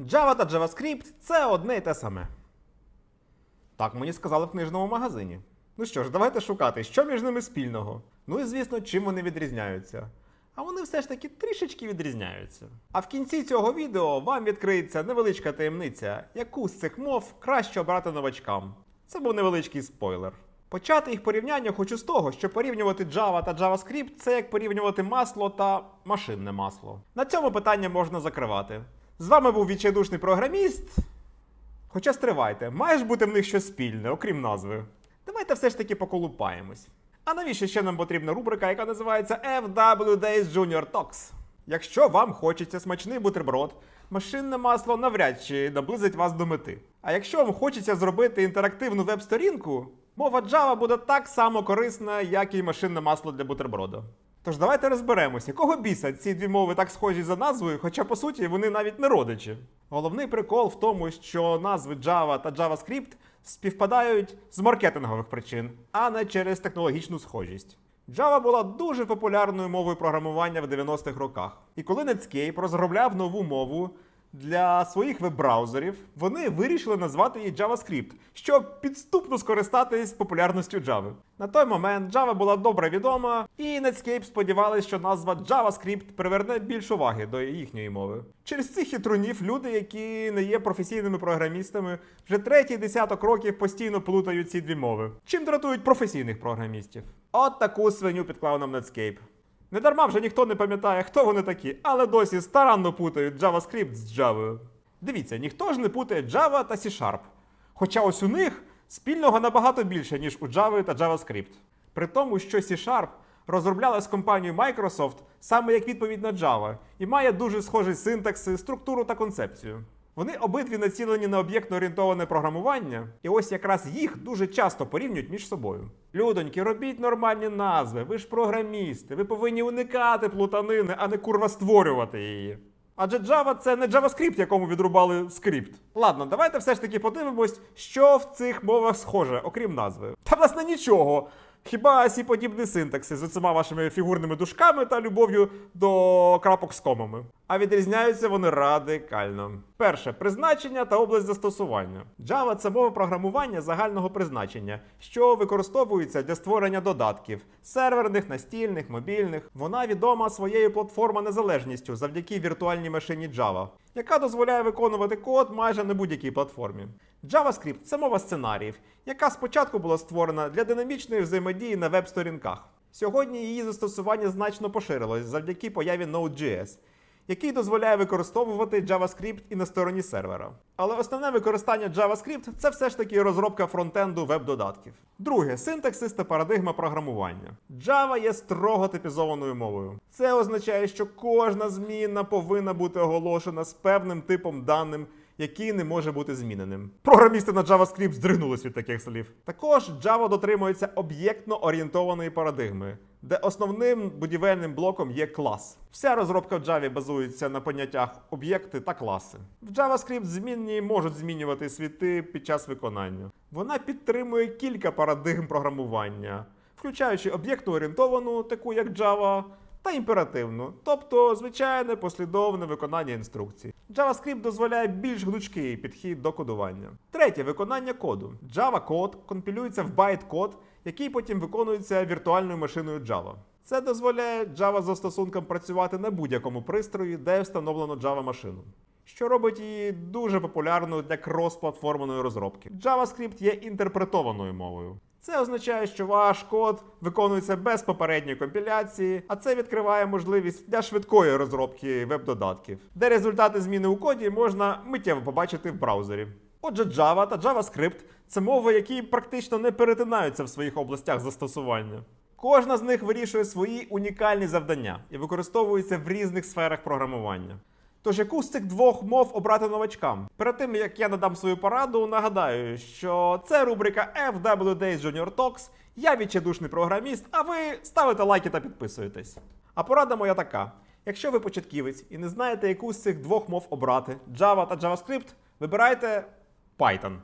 Java та JavaScript це одне і те саме. Так мені сказали в книжному магазині. Ну що ж, давайте шукати, що між ними спільного. Ну і звісно, чим вони відрізняються. А вони все ж таки трішечки відрізняються. А в кінці цього відео вам відкриється невеличка таємниця, яку з цих мов краще обрати новачкам. Це був невеличкий спойлер. Почати їх порівняння хочу з того, що порівнювати Java та JavaScript це як порівнювати масло та машинне масло. На цьому питання можна закривати. З вами був відчайдушний програміст. Хоча стривайте, має ж бути в них щось спільне, окрім назви. Давайте все ж таки поколупаємось. А навіщо ще нам потрібна рубрика, яка називається FW Days Junior Talks? Якщо вам хочеться смачний бутерброд, машинне масло навряд чи наблизить вас до мети. А якщо вам хочеться зробити інтерактивну веб-сторінку, мова Java буде так само корисна, як і машинне масло для бутерброда. Тож давайте розберемося, якого біса ці дві мови так схожі за назвою, хоча по суті вони навіть не родичі. Головний прикол в тому, що назви Java та JavaScript співпадають з маркетингових причин, а не через технологічну схожість. Java була дуже популярною мовою програмування в 90-х роках. І коли Netscape розробляв нову мову для своїх веб-браузерів, вони вирішили назвати її JavaScript, щоб підступно скористатись популярністю Java. На той момент Java була добре відома, і Netscape сподівалися, що назва JavaScript приверне більш уваги до їхньої мови. Через цих хитрунів люди, які не є професійними програмістами, вже третій десяток років постійно плутають ці дві мови. Чим дратують професійних програмістів? От таку свиню підклав нам Netscape. Недарма вже ніхто не пам'ятає, хто вони такі, але досі старанно путають JavaScript з Java. Дивіться, ніхто ж не путає Java та C-Sharp. Хоча ось у них спільного набагато більше, ніж у Java та JavaScript. При тому, що C-Sharp розроблялась компанією Microsoft саме як відповідь на Java і має дуже схожі синтакси, структуру та концепцію. Вони обидві націлені на об'єктно орієнтоване програмування, і ось якраз їх дуже часто порівнюють між собою. Людоньки, робіть нормальні назви, ви ж програмісти, ви повинні уникати плутанини, а не курва створювати її. Адже Java це не JavaScript, якому відрубали скрипт. Ладно, давайте все ж таки подивимось, що в цих мовах схоже, окрім назви. Та власне нічого. Хіба сі подібні синтакси з оцима вашими фігурними дужками та любов'ю до крапок з комами. А відрізняються вони радикально. Перше призначення та область застосування. Java це мова програмування загального призначення, що використовується для створення додатків серверних, настільних, мобільних. Вона відома своєю платформа-незалежністю завдяки віртуальній машині Java, яка дозволяє виконувати код майже на будь-якій платформі. JavaScript це мова сценаріїв, яка спочатку була створена для динамічної взаємодії на веб-сторінках. Сьогодні її застосування значно поширилось завдяки появі Node.js, який дозволяє використовувати JavaScript і на стороні сервера. Але основне використання JavaScript це все ж таки розробка фронтенду веб-додатків. Друге синтаксис та парадигма програмування. Java є строго типізованою мовою. Це означає, що кожна зміна повинна бути оголошена з певним типом даним. Який не може бути зміненим. Програмісти на JavaScript здригнулись від таких слів. Також Java дотримується об'єктно орієнтованої парадигми, де основним будівельним блоком є клас. Вся розробка в Java базується на поняттях об'єкти та класи. В JavaScript змінні можуть змінювати світи під час виконання. Вона підтримує кілька парадигм програмування, включаючи об'єктно орієнтовану, таку як Java, та імперативну, тобто звичайне послідовне виконання інструкцій. JavaScript дозволяє більш гнучкий підхід до кодування. Третє виконання коду. Java код компілюється в байт-код, який потім виконується віртуальною машиною Java. Це дозволяє Java застосункам працювати на будь-якому пристрої, де встановлено Java машину. Що робить її дуже популярною для крос-платформеної розробки. JavaScript є інтерпретованою мовою. Це означає, що ваш код виконується без попередньої компіляції, а це відкриває можливість для швидкої розробки веб-додатків, де результати зміни у коді можна миттєво побачити в браузері. Отже, Java та JavaScript це мови, які практично не перетинаються в своїх областях застосування. Кожна з них вирішує свої унікальні завдання і використовується в різних сферах програмування. Тож яку з цих двох мов обрати новачкам? Перед тим як я надам свою пораду, нагадаю, що це рубрика FW Days Junior Talks. Я відчайдушний програміст, а ви ставите лайки та підписуєтесь. А порада моя така: якщо ви початківець і не знаєте, яку з цих двох мов обрати Java та JavaScript, вибирайте Python.